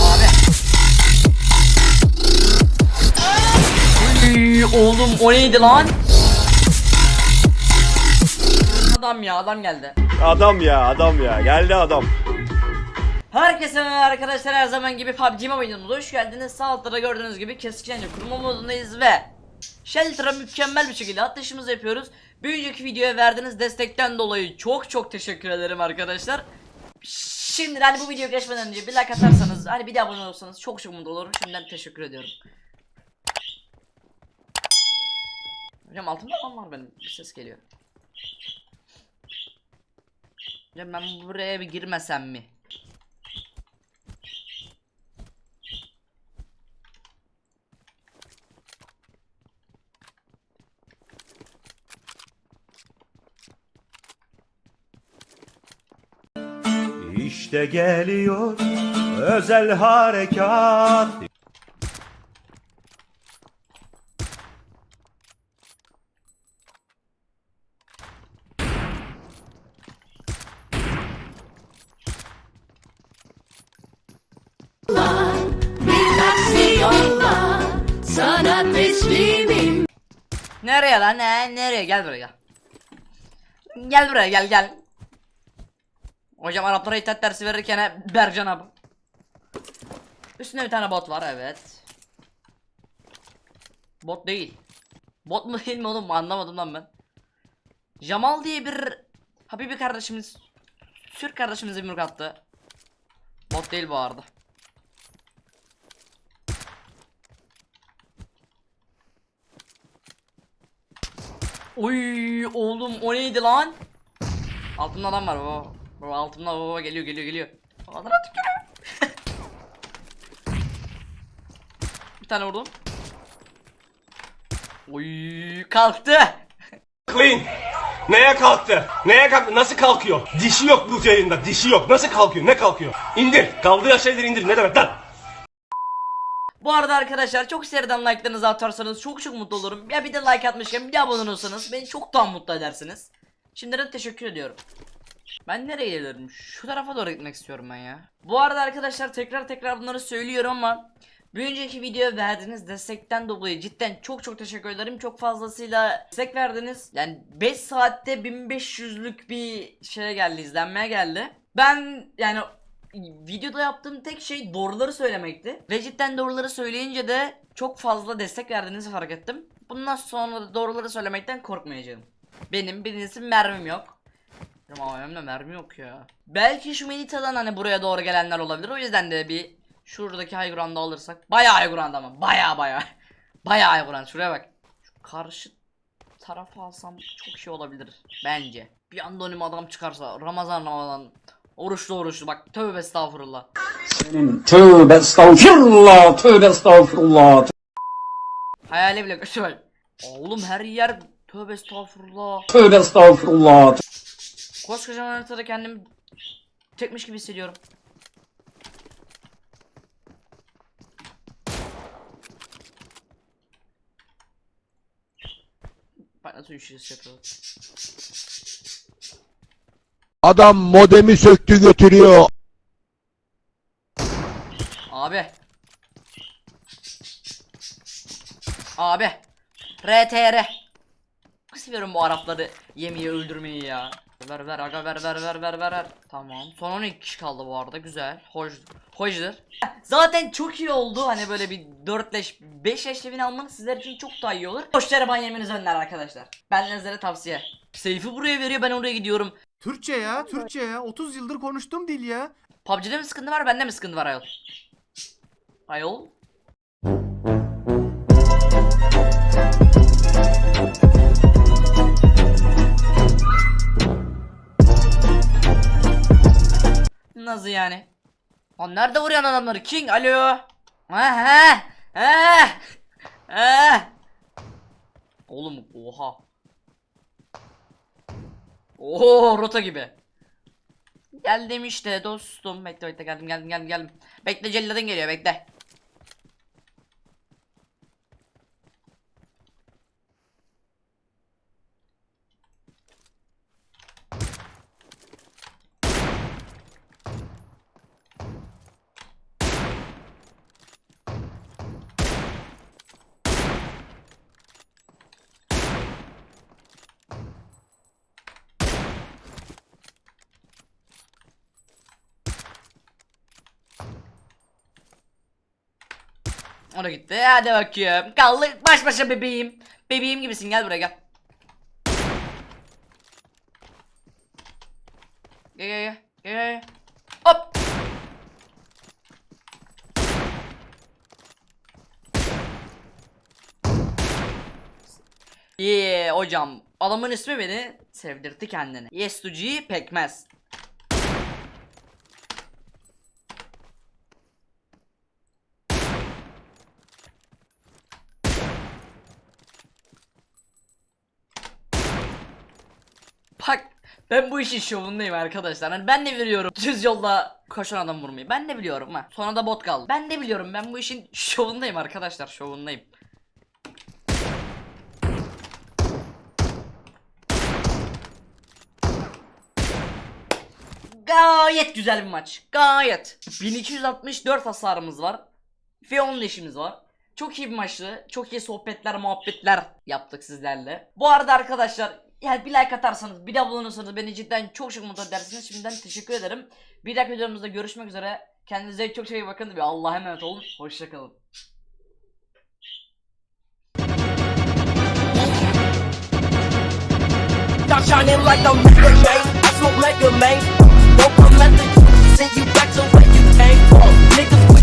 Abi. Uy, oğlum o neydi lan? Adam ya adam geldi. Adam ya adam ya geldi adam. Herkese merhaba arkadaşlar her zaman gibi PUBG Mobile'ımıza hoş geldiniz. Sağ altta gördüğünüz gibi keskin kurma modundayız ve Shelter'a mükemmel bir şekilde atlayışımızı yapıyoruz. Bir önceki videoya verdiğiniz destekten dolayı çok çok teşekkür ederim arkadaşlar. Şimdi hani bu videoya geçmeden önce bir like atarsanız hani bir de abone olursanız çok çok mutlu olurum. Şimdiden teşekkür ediyorum. Hocam altımda adam var benim. Bir ses geliyor. Hocam ben buraya bir girmesem mi? İşte geliyor özel harekat. Yolla sana teslimim Nereye lan? Ne nereye? Gel buraya Gel buraya gel gel Hocam Araplara itaat dersi verirken he, Bercan abi Üstünde bir tane bot var evet. Bot değil. Bot mu değil mi oğlum anlamadım lan ben. Jamal diye bir Habibi kardeşimiz Türk kardeşimize bir attı. Bot değil bu arada. Oy oğlum o neydi lan? Altımda adam var baba. Baba altımda baba geliyor geliyor geliyor. Adana tükürüyor. Bir tane vurdum. Oy kalktı. Clean. Neye kalktı? Neye kalktı? Nasıl kalkıyor? Dişi yok bu yayında. Dişi yok. Nasıl kalkıyor? Ne kalkıyor? İndir. Kaldığı şeyleri indir. Ne demek lan? Bu arada arkadaşlar çok seriden like'larınızı atarsanız çok çok mutlu olurum. Ya bir de like atmışken bir de abone olursanız beni çok daha mutlu edersiniz. Şimdiden teşekkür ediyorum. Ben nereye gelirim? Şu tarafa doğru gitmek istiyorum ben ya. Bu arada arkadaşlar tekrar tekrar bunları söylüyorum ama bir önceki videoya verdiğiniz destekten dolayı cidden çok çok teşekkür ederim. Çok fazlasıyla destek verdiniz. Yani 5 saatte 1500'lük bir şeye geldi, izlenmeye geldi. Ben yani videoda yaptığım tek şey doğruları söylemekti. Ve cidden doğruları söyleyince de çok fazla destek verdiğinizi fark ettim. Bundan sonra da doğruları söylemekten korkmayacağım. Benim birincisi mermim yok. Ama benim de mermi yok ya. Belki şu Melita'dan hani buraya doğru gelenler olabilir. O yüzden de bir şuradaki high ground'ı alırsak. Bayağı high ground ama. Bayağı bayağı. Bayağı high ground. Şuraya bak. Şu karşı tarafı alsam çok iyi olabilir. Bence. Bir anda önüme adam çıkarsa. Ramazan Ramazan. Oruçlu oruçlu bak. Tövbe estağfurullah. Tövbe estağfirullah, tövbe estağfirullah. Hayali bile bak. Oğlum her yer tövbe estağfurullah. Tövbe estağfirullah. Koskocaman haritada kendimi çekmiş gibi hissediyorum. Nasıl üşüyüz yapıyor. Adam modemi söktü götürüyor. Abi. Abi. RTR. Seviyorum bu Arapları yemeği öldürmeyi ya. Ver ver aga ver ver ver ver ver ver. Tamam. Son 12 kişi kaldı bu arada. Güzel. Hoş. Hoşdur. Zaten çok iyi oldu. Hani böyle bir 4 leş 5 leş levini almanız sizler için çok daha iyi olur. Hoşlara ban yemeniz önler arkadaşlar. Ben sizlere tavsiye. Seyfi buraya veriyor ben oraya gidiyorum. Türkçe ya, Türkçe ya. 30 yıldır konuştuğum dil ya. PUBG'de mi sıkıntı var bende mi sıkıntı var ayol? Ayol? Nasıl yani? Lan nerede vuruyorsun adamları? King alo. Ha ha. Ha. Ha. Oğlum oha. Oo rota gibi. Geldim işte dostum. Bekle bekle geldim geldim geldim geldim. Bekle celladın geliyor bekle. O da gitti. Hadi bakayım. Kaldı baş başa bebeğim. Bebeğim gibisin gel buraya gel gel. Gel gel. gel. Hop. Yeah hocam. Adamın ismi beni sevdirdi kendini. Yes to G pekmez. Bak ben bu işin şovundayım arkadaşlar. Hani ben de biliyorum düz yolda koşan adam vurmayı. Ben de biliyorum ha. Sonra da bot kaldı. Ben de biliyorum ben bu işin şovundayım arkadaşlar şovundayım. Gayet güzel bir maç. Gayet. 1264 hasarımız var. Ve 10 leşimiz var. Çok iyi bir maçtı. Çok iyi sohbetler, muhabbetler yaptık sizlerle. Bu arada arkadaşlar yani bir like atarsanız, bir de abone olursanız beni cidden çok çok mutlu edersiniz. Şimdiden teşekkür ederim. Bir dahaki videomuzda görüşmek üzere. Kendinize çok çok iyi bakın ve Allah'a emanet olun. Hoşçakalın. Stop shining like a mega man. I smoke mega man. Won't come at the send you back to where you came from. Niggas